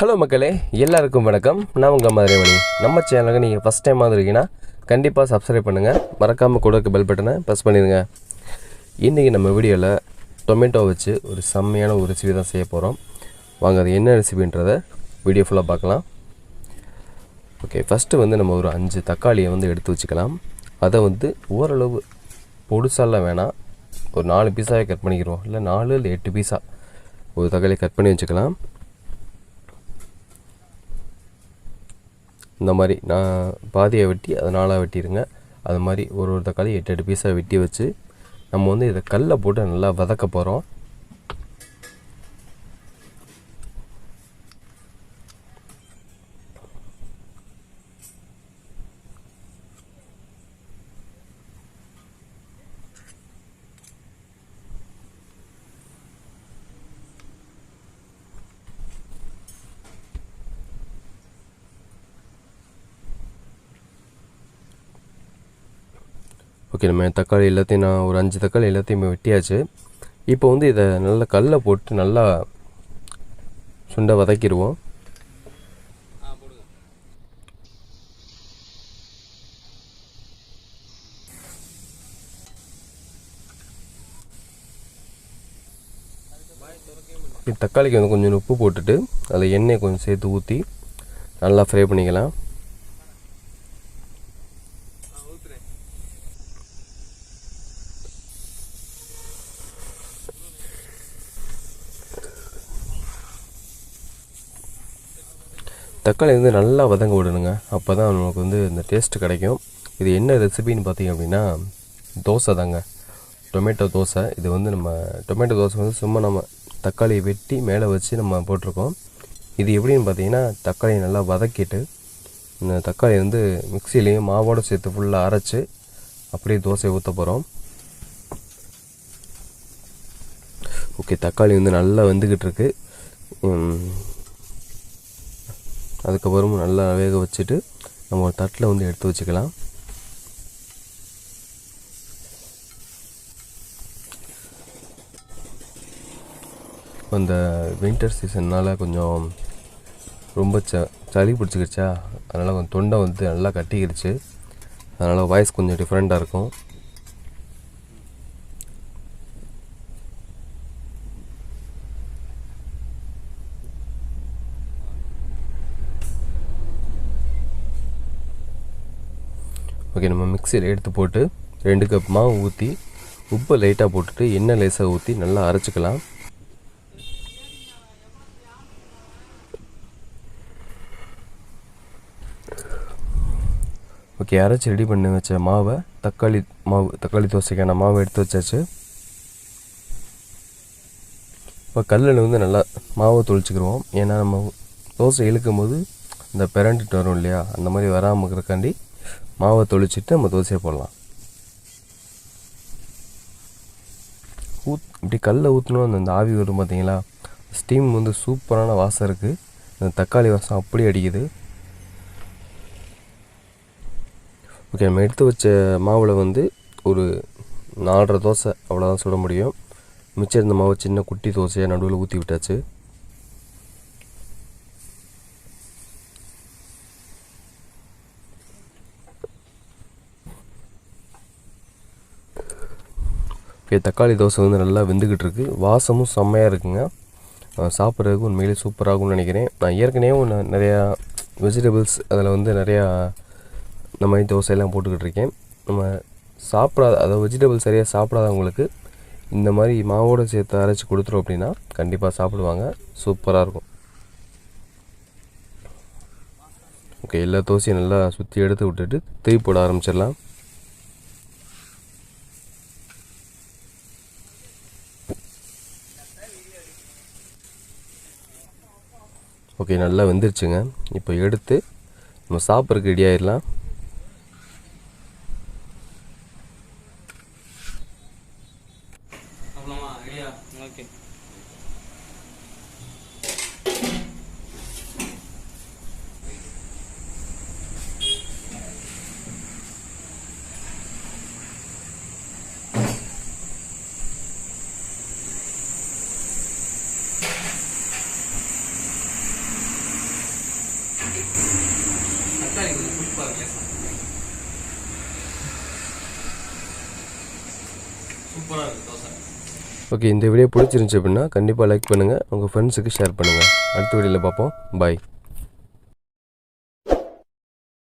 Hello மக்களே. எல்லாருக்கும் வணக்கம். நான் உங்கள் மதுரைமணி. நம்ம சேனலுக்கு நீங்கள் ஃபஸ்ட் டைம் வந்திருக்கீங்கன்னா கண்டிப்பாக சப்ஸ்கிரைப் பண்ணுங்கள் மறக்காமல் கூட இருக்க பெல் பட்டனை ப்ரெஸ் பண்ணிடுங்க. இன்றைக்கி நம்ம வீடியோவில் டொமேட்டோ வச்சு ஒரு செம்மையான ஒரு ரெசிபி தான் செய்ய போகிறோம் வாங்க அது என்ன ரெசிபின்றத வீடியோ ஃபுல்லாக பார்க்கலாம். ஓகே ஃபஸ்ட்டு வந்து நம்ம ஒரு அஞ்சு தக்காளியை வந்து எடுத்து வச்சுக்கலாம். அதை வந்து ஓரளவு பொடுசாலாம் வேணாம். ஒரு நாலு பீஸாகவே கட் பண்ணிக்கிறோம். இல்லை நாலு இல்லை எட்டு பீஸாக ஒரு தக்காளியை கட் பண்ணி வச்சுக்கலாம். இந்த மாதிரி நான் பாதியை வெட்டி அதை நாளாக வெட்டிடுங்க. அது மாதிரி ஒரு ஒரு தக்காளி எட்டு எட்டு பீஸாக வெட்டி வச்சு நம்ம வந்து இதை கல்லை போட்டு நல்லா வதக்க போகிறோம் ஓகே நம்ம தக்காளி எல்லாத்தையும் நான் ஒரு அஞ்சு தக்காளி எல்லாத்தையுமே வெட்டியாச்சு. இப்போ வந்து இதை நல்லா கல்லை போட்டு நல்லா சுண்டை வதக்கிடுவோம். தக்காளிக்கு வந்து கொஞ்சம் உப்பு போட்டுட்டு அதில் எண்ணெய் கொஞ்சம் சேர்த்து ஊற்றி நல்லா ஃப்ரை பண்ணிக்கலாம். தக்காளி வந்து நல்லா வதங்க விடணுங்க. அப்போ தான் நமக்கு வந்து இந்த டேஸ்ட்டு கிடைக்கும். இது என்ன ரெசிபின்னு பார்த்தீங்க அப்படின்னா தோசை தாங்க. டொமேட்டோ தோசை. இது வந்து நம்ம டொமேட்டோ தோசை வந்து சும்மா நம்ம தக்காளியை வெட்டி மேலே வச்சு நம்ம போட்டிருக்கோம். இது எப்படின்னு பார்த்தீங்கன்னா தக்காளியை நல்லா வதக்கிட்டு இந்த தக்காளி வந்து மிக்சிலையும் மாவோடு சேர்த்து ஃபுல்லாக அரைச்சி அப்படியே தோசையை ஊற்ற போகிறோம் ஓகே தக்காளி வந்து நல்லா வெந்துக்கிட்டு இருக்கு. அதுக்கப்புறம் நல்லா வேக வச்சுட்டு நம்ம ஒரு தட்டில் வந்து எடுத்து வச்சுக்கலாம். இந்த வின்டர் சீசன்னால் கொஞ்சம் ரொம்ப ச சளி பிடிச்சிக்கிச்சா அதனால் கொஞ்சம் தொண்டை வந்து நல்லா கட்டிக்கிடுச்சு. அதனால் வாய்ஸ் கொஞ்சம் டிஃப்ரெண்ட்டாக இருக்கும். ஓகே நம்ம மிக்சியில் எடுத்து போட்டு ரெண்டு கப் மாவு ஊற்றி உப்பை லைட்டாக போட்டுட்டு எண்ணெய் லேசாக ஊற்றி நல்லா அரைச்சிக்கலாம். ஓகே அரைச்சி ரெடி பண்ணி வச்ச மாவை தக்காளி மாவு தக்காளி தோசைக்கான மாவை எடுத்து வச்சாச்சு. இப்போ கல்லில் வந்து நல்லா மாவை தொளிச்சுக்கிடுவோம் ஏன்னா நம்ம தோசை இழுக்கும் போது இந்த பிறண்டுட்டு வரும் இல்லையா? அந்த மாதிரி வராமல் இருக்கிறக்காண்டி மாவை தொளிச்சிட்டு நம்ம தோசையை போடலாம். ஊத் இப்படி கல்லில் ஊற்றணும் அந்த ஆவி வரும் பார்த்தீங்களா ஸ்டீம் வந்து சூப்பரான வாசம் இருக்குது இந்த தக்காளி வாசம் அப்படி அடிக்குது. ஓகே நம்ம எடுத்து வச்ச மாவில் வந்து ஒரு நாலரை தோசை அவ்வளோதான் சுட முடியும். மிச்சம் இருந்த மாவு சின்ன குட்டி தோசையாக நடுவில் ஊற்றி விட்டாச்சு. இப்போ தக்காளி தோசை வந்து நல்லா வெந்துக்கிட்டு இருக்கு. வாசமும் செம்மையாக இருக்குங்க. சாப்பிட்றதுக்கு உண்மையிலே சூப்பராகும்னு நினைக்கிறேன். நான் ஏற்கனவே ஒன்று நிறையா வெஜிடபிள்ஸ் அதில் வந்து நிறையா இந்த மாதிரி தோசையெல்லாம் போட்டுக்கிட்டு இருக்கேன். நம்ம சாப்பிடாத அதாவது வெஜிடபிள்ஸ் சரியாக சாப்பிடாதவங்களுக்கு இந்த மாதிரி மாவோடு சேர்த்து அரைச்சி கொடுத்துரும் அப்படின்னா கண்டிப்பாக சாப்பிடுவாங்க. சூப்பராக இருக்கும். ஓகே எல்லா தோசையும் நல்லா சுற்றி எடுத்து விட்டுட்டு திருப்பி போட ஆரம்பிச்சிடலாம். ஓகே நல்லா வெந்துருச்சுங்க. இப்போ எடுத்து நம்ம சாப்பிட்றதுக்கு ரெடி ஆயிடலாம். ஓகே. சூப்பராக இருக்கு சூப்பராக இருக்குது தோசை. ஓகே இந்த வீடியோ பிடிச்சிருந்துச்சி அப்படின்னா கண்டிப்பாக லைக் பண்ணுங்கள் உங்கள் ஃப்ரெண்ட்ஸுக்கு ஷேர் பண்ணுங்கள் அடுத்த வீடியோவில் பார்ப்போம். பாய்